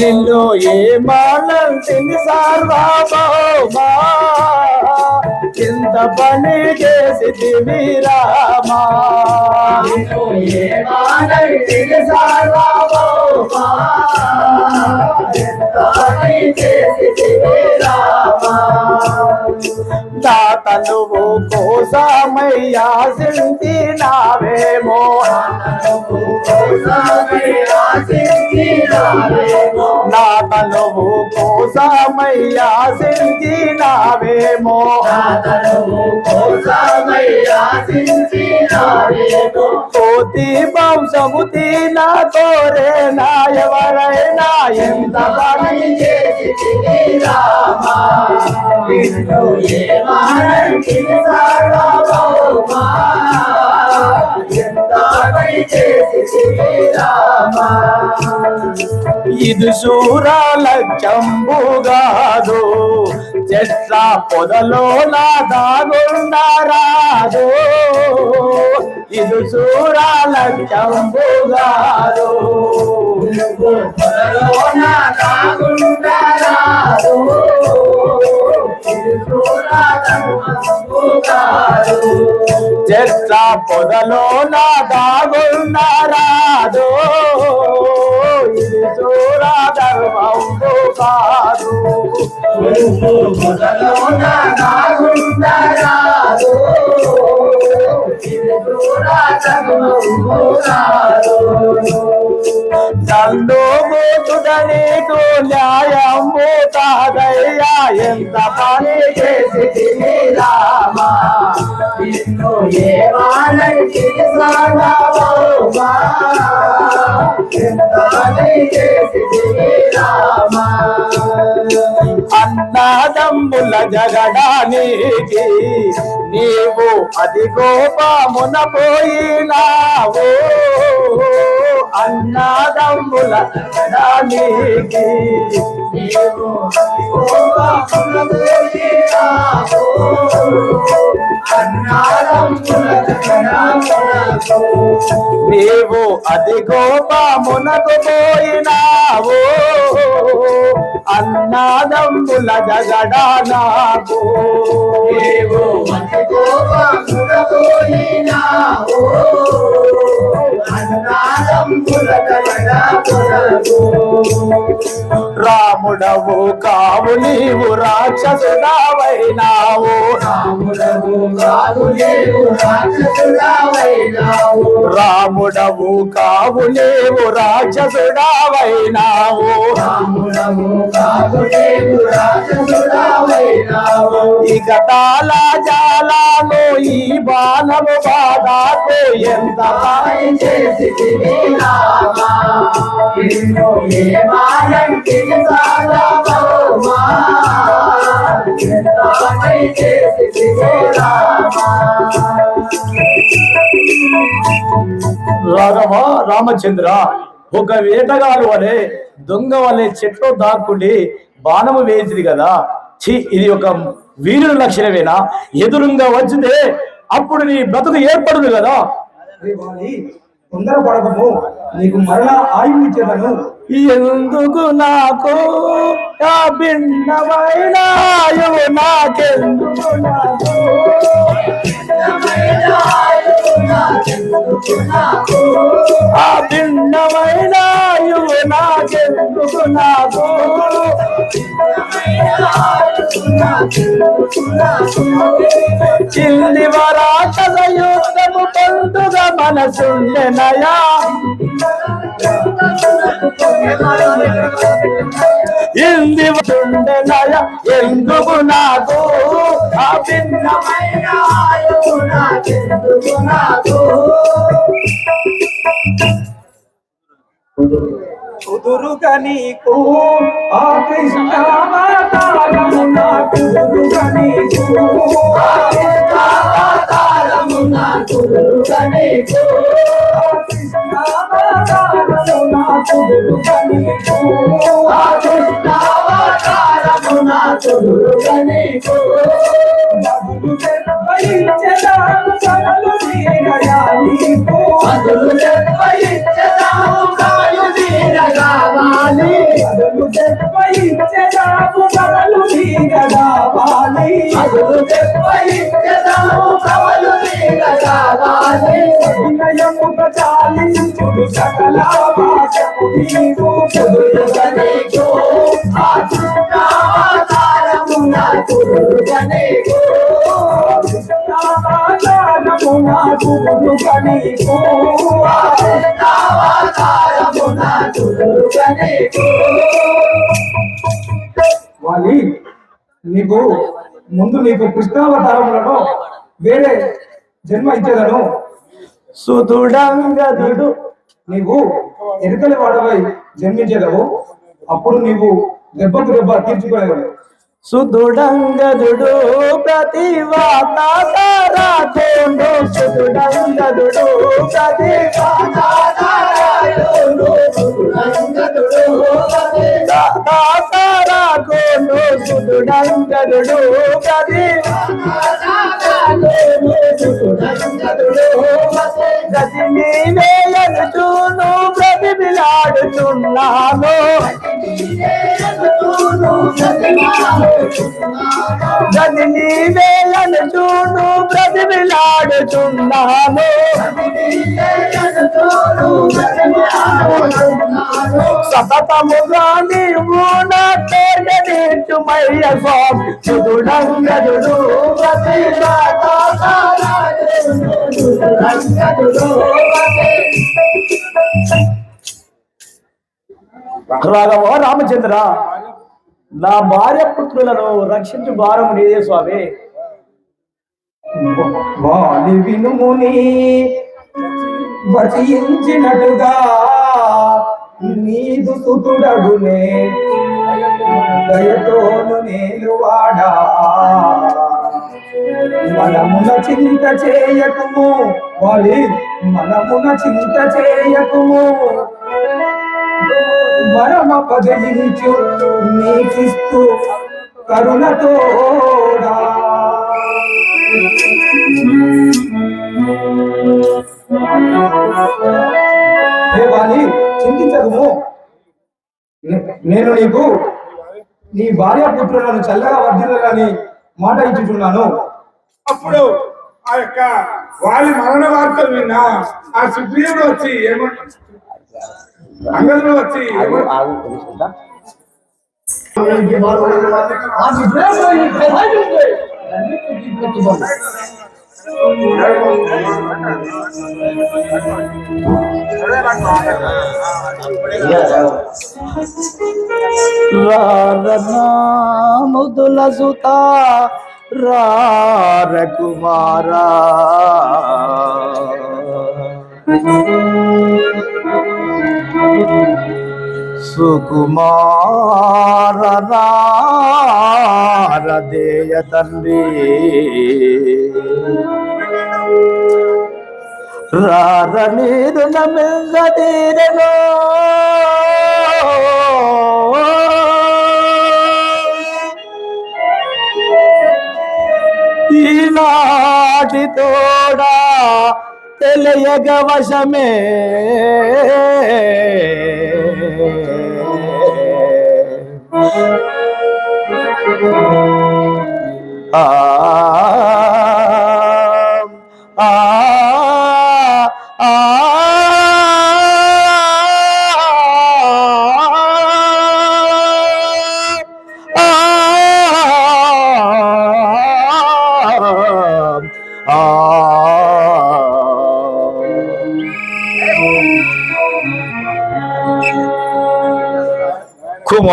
నిన్ను ఏమానంటిని సార్వభౌమా? ఎంత పని చేసి రామా? నిన్ను ఏమానంటిని సార్వభౌమా, ఎంత పని చేసితివి రామా. తాత నువ్వు కోసమయ్యా సింది నావేమో నువ్వు నువ్వు కోసమయ్యా సింది నావేమో కోతి వంశము తీనా కోర నా ఎవరైనా ఎంత పని రామా, ఇది చంబుగాదు చెట్ల పొదలో నాదాగుండారాదు ఇది చూడాల చంబుగాదు పొదలో నాదాగుండారాదు దాగుండరాదు, చెట్ల పొదలో నాదాగుండారాదు ఇది శూరా ధర్మంబు కాదు నువ్వు పొలలోన కాదయ్యా ఎంత పని చేసి రామా, నిన్ను ఏమానంటిని సాగవోమా, అన్నదమ్ముల జగడానికి నీవు అది గోపామున పోయినావు. అన్నదమ్ముల జగడానికి నీవు కోపమున పోయినావు, అన్నారమ్ముల జగడమునకు. పోయినావు అన్నదమ్ముల జగడా నాకు నీవు అతి కోపమున పోయినావు, అన్నారమ్ముల జగడమునకు. రాముడవు కావు నీవు రాక్షసుడావైనావు రాముడవు కాదు నీవు రాక్షసుడవైనావు. రాముడవు కావు నీవు రాక్షసుడావైనావు రాముడవు. ఇక తాలా జాలాను ఈ బాణము బాధాకు ఎంత రాఘవ రామచంద్ర ఒక వేటగాడు వలె దొంగ వలె చెట్లు దాక్కుండి బాణము వేయించింది కదా ఛీ ఇది ఒక వీరుని లక్షణమేనా? ఎదురుగా వచ్చితే అప్పుడు నీ బ్రతుకు ఏర్పడును కదా తొందరపడకము. నీకు మరలా ఆయువు ఇచ్చేదను. ఎందుకు నాకు భిన్నమైన ఆయువు నాకెందుకు నాకు? ఆ భిన్నమైన ఆయువు నాకెందుకు నాకు చిల్లి వరాటద యుద్ధము పండుగ మనసుండెనయా ఇంది ఉండెనయ ఎందుకు నాకు కుదురుగా నీకు. ఆ కృష్ణావతారము నా కుదురుగా నీకు. ఆ కృష్ణావతారము నా కుదురుగా నీకు. నీకు. చాలించుడు సకల వాలి నీకు ముందు నీకు కృష్ణావతారములను వేరే జన్మ ఇచ్చేదను. సుతుడంగదుడు నీవు ఎరుకల వాడవై జన్మించేదవు అప్పుడు నీవు దెబ్బకు దెబ్బ తీర్చుకోలేవు. సుదుడంగదుడు ప్రతి సుతుడంగదుడు సుదుడంగదుడు ప్రతి ప్రతివాతారాకోండు సుదుడంగదుడు ప్రతి గతి నీవేయనుచూను ప్రతిభిలాడుచున్నాను గతి నీవేయనుచూను ప్రతిభిలాడుచున్నాను సతతముగా నీవు నా మయ్య స్వామి సుతుడంగదుడు రాఘవ రామచంద్ర నా భార్య పుత్రులను రక్షించు భారం నీదే స్వామి. వాణి వినుముని వచించినట్టుగా నీదు సుతుడగునే దయతోను నేలువాడా మనమున చింత చేయకుము వాలి మనమున చింత చేయకుము. వరమ పదయించు నీకిస్తూ కరుణతోడా చింతించదుము నేను నీకు నీ భార్య పుత్రులను చల్లగా వర్ధిల్లాలని మాట ఇచ్చుచున్నాను. అప్పుడు ఆ యొక్క వారి మరణ వార్తలు విన్నా ఆ సుగ్రీవుడు వచ్చి ఏమంటారు అంగదుడు వచ్చి ఏమంటారు? ముదుల సుత రార కుమారా సుకుమార సుకుమారదేయ తండ్రి. రార నీరు నమింగదీరను ఈనాటి తోడా తెలియగ వశమే ఆ ఆ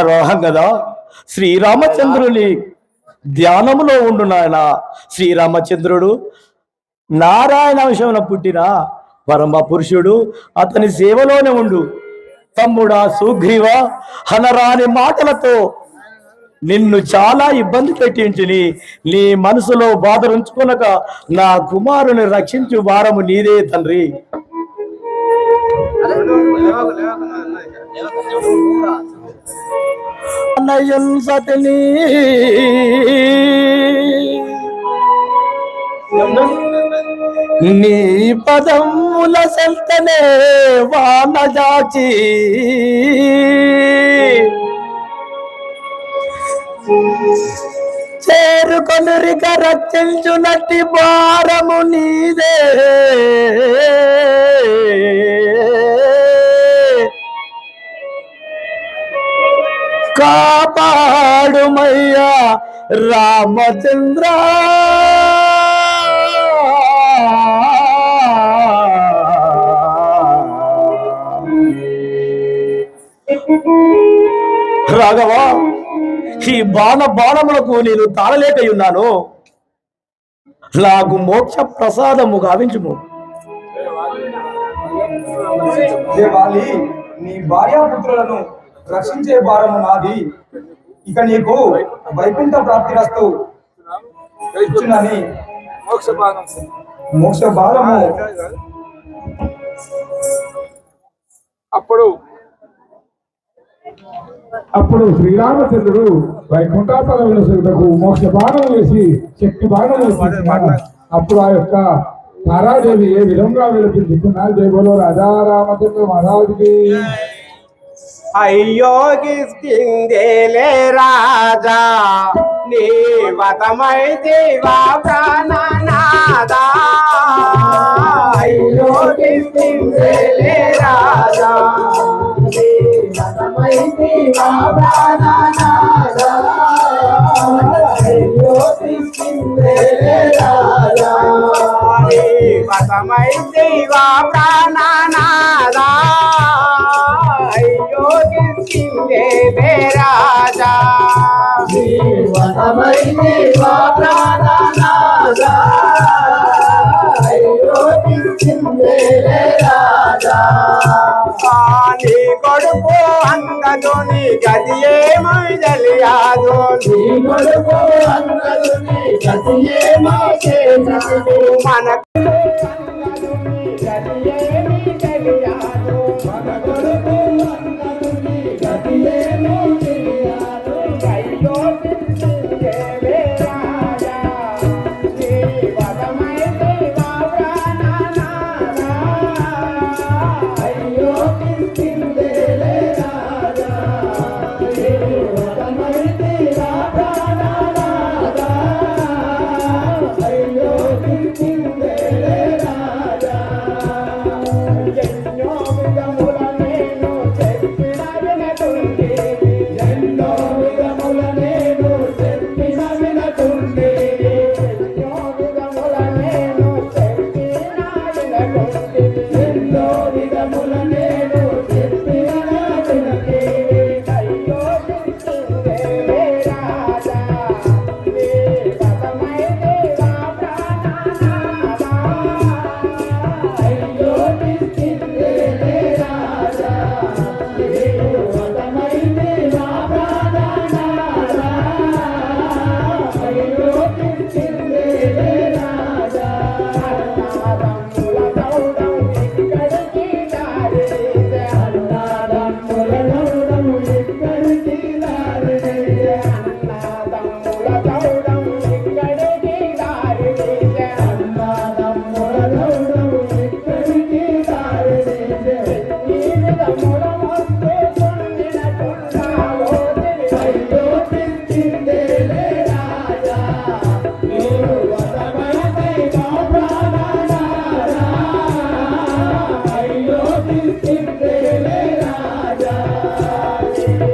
కుమారోహంగదా శ్రీరామచంద్రుని ధ్యానములో ఉండు నాయన శ్రీరామచంద్రుడు నారాయణ అంశమున పుట్టిన పరమ పురుషుడు అతని సేవలోనే ఉండు తమ్ముడా సుగ్రీవ హనరాని మాటలతో నిన్ను చాలా ఇబ్బంది పెట్టించిని నీ మనసులో బాధ ఉంచుకునక నా కుమారుని రక్షించు వారము నీదే తండ్రి సతిని నీ పదముల సెల్తనే వానజాచి చేరుకొనురిక రచించునట్టి భారము నీదే. కాపాడుమయ్యా రామచంద్ర. రాఘవ ఈ బాణ బాణములకు నేను తాళలేకయున్నాను. నాకు మోక్ష ప్రసాదము గావించుము. నీ భార్యాపుత్రులను రక్షించే భారము నాది. ఇక నీకు వైకుంఠ ప్రాప్తి రస్తు ఇచ్చునని మోక్ష భాగం మోక్ష భారము. అప్పుడు అప్పుడు శ్రీరామచంద్రుడు వైకుంఠాపదముల సులకు మోక్ష బాణం వేసి శక్తి బాణం వేసి అప్పుడు ఆ యొక్క తారాదేవి ఏ విధంగా విలపించుకున్నారు బోలో రాజా రామచంద్ర మహారాజుకి. అయ్యో రాజా నీ వతమై దేవా ప్రాణనాదా. అయ్యో రాజా నీ వతమై దేవా ప్రాణనాదా. అయ్యో రాజా నీ వతమై దేవా ప్రాణనాదా. గిస్కిందే రాజా. జీవనమై దేవా ప్రాణనాదా గిస్కిందే రాజా. నీ కొడుకు అంగదుని గది ఏమై తెలియదు. నీ కొడుకు అంగదుని గది ఏమై తెలియదు. మన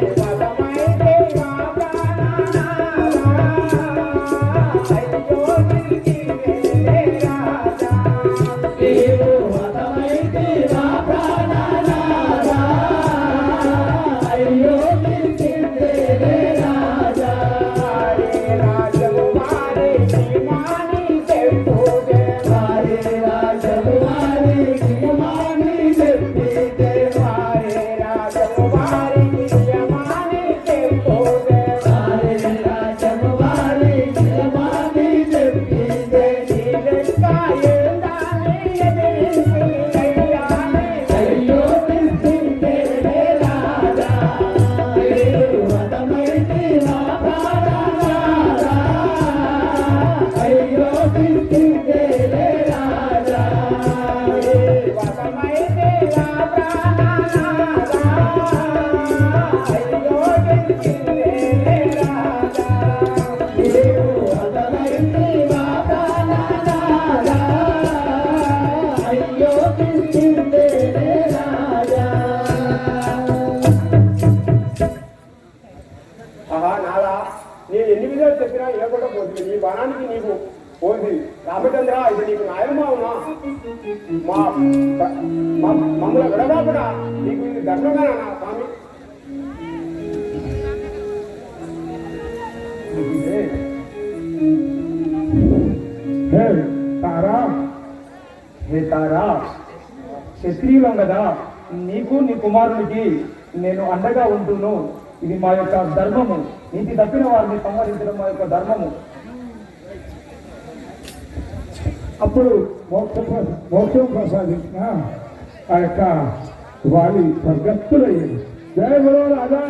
Bye. హే తారా. హే తారా క్షత్రియులం కదా నీకు నీ కుమారునికి నేను అండగా ఉంటును. ఇది మా యొక్క ధర్మము. నీతి తప్పిన వారిని సంహరించడం మా యొక్క ధర్మము. అప్పుడు మోక్ష మోక్షం ప్రసాదించిన ఆ యొక్క వాలి స్వర్గస్థులయ్యేది జయ గురు రాజా.